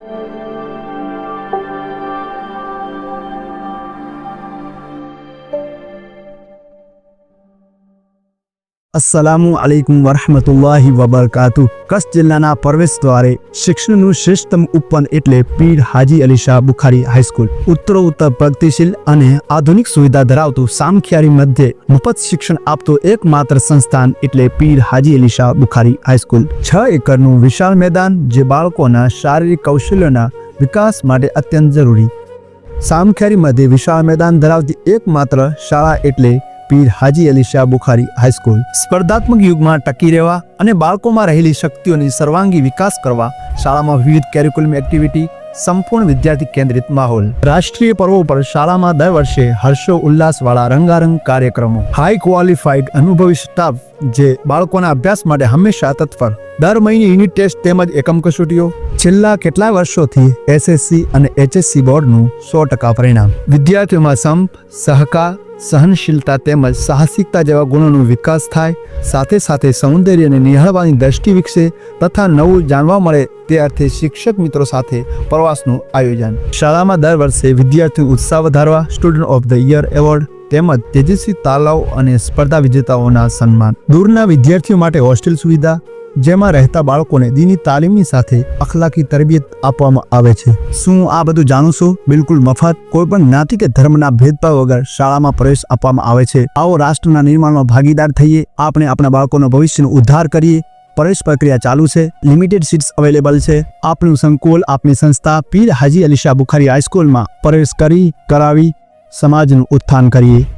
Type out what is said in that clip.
you અસલામુ અલૈકુમ વરહમતુલ્લાહી વબરકાતુ Kutch જિલ્લાના પ્રવેશ દ્વારે શિક્ષણનું શ્રેષ્ઠતમ ઉપવન એટલે પીર હાજી અલી શાહ બુખારી હાઈસ્કૂલ ઉત્તરોત્તર પ્રગતિશીલ અને આધુનિક સુવિધા ધરાવતું સામખિયારી મધ્યે મફત શિક્ષણ આપતું એકમાત્ર સંસ્થાન એટલે પીર હાજી અલી શાહ બુખારી હાઈસ્કૂલ છ એકરનું વિશાળ મેદાન જે બાળકોના શારીરિક કૌશલ્યોના વિકાસ માટે અત્યંત જરૂરી સામખિયારી મધ્યે વિશાળ મેદાન ધરાવતી એકમાત્ર શાળા એટલે પીર હાજી અલી શાહ બુખારી હાઈસ્કૂલ સ્પર્ધાત્મક યુગમાં ટકી રહેવા અને બાળકોમાં રહેલી શક્તિઓની સર્વાંગી વિકાસ કરવા શાળામાં વિવિધ કેરિક્યુલમ એક્ટિવિટી સંપૂર્ણ વિદ્યાર્થી કેન્દ્રિત માહોલ. રાષ્ટ્રીય પર્વો પર શાળામાં દર વર્ષે હર્ષો ઉલ્લાસવાળા રંગારંગ કાર્યક્રમો. હાઈ ક્વોલિફાઈડ અનુભવી સ્ટાફ જે બાળકોના અભ્યાસ માટે હંમેશા તત્પર. દર મહિને યુનિટ ટેસ્ટ તેમજ એકમ કસોટીઓ છેલ્લા કેટલા વર્ષોથી એસએસસી અને એચએસસી બોર્ડનું સો ટકા પરિણામ. વિદ્યાર્થીઓમાં સંપ, સહકાર, સહનશીલતા તેમજ સાહસિકતા જેવા ગુણોનો વિકાસ થાય, સાથે સાથે સૌંદર્યને નિહાળવાની દ્રષ્ટિ વિકસે તથા નવું જાણવા મળે તે અર્થે શિક્ષક મિત્રો સાથે પ્રવાસનું આયોજન. શાળામાં દર વર્ષે વિદ્યાર્થીઓ ઉત્સાહ વધારવા, student of the year award તેમજ તેજસ્વી તાલાવ અને સ્પર્ધા વિજેતાઓના સન્માન. દૂરના વિદ્યાર્થીઓ માટે હોસ્ટેલ સુવિધા જેમાં રહેતા બાળકોને દીની તાલીમની સાથે અખલાકી તરબિયત આપવામાં આવે છે. શું આ બધું જાણું બિલકુલ મફત. કોઈ પણ જ્ઞાતિ કે ધર્મના ભેદભાવ વગર શાળામાં પ્રવેશ આપવામાં આવે છે. આવો રાષ્ટ્રના નિર્માણમાં ભાગીદાર થઈએ. આપણે આપણા બાળકોનો ભવિષ્યનો ઉદ્ધાર કરીએ. પ્રવેશ પ્રક્રિયા ચાલુ છે. લિમિટેડ સીટ્સ અવેલેબલ છે. આપનું સંકુલ, આપની સંસ્થા, પીર હાજી અલીશા બુખારી હાઈસ્કૂલમાં પ્રવેશ કરી, કરાવી, સમાજનું ઉત્થાન કરીએ.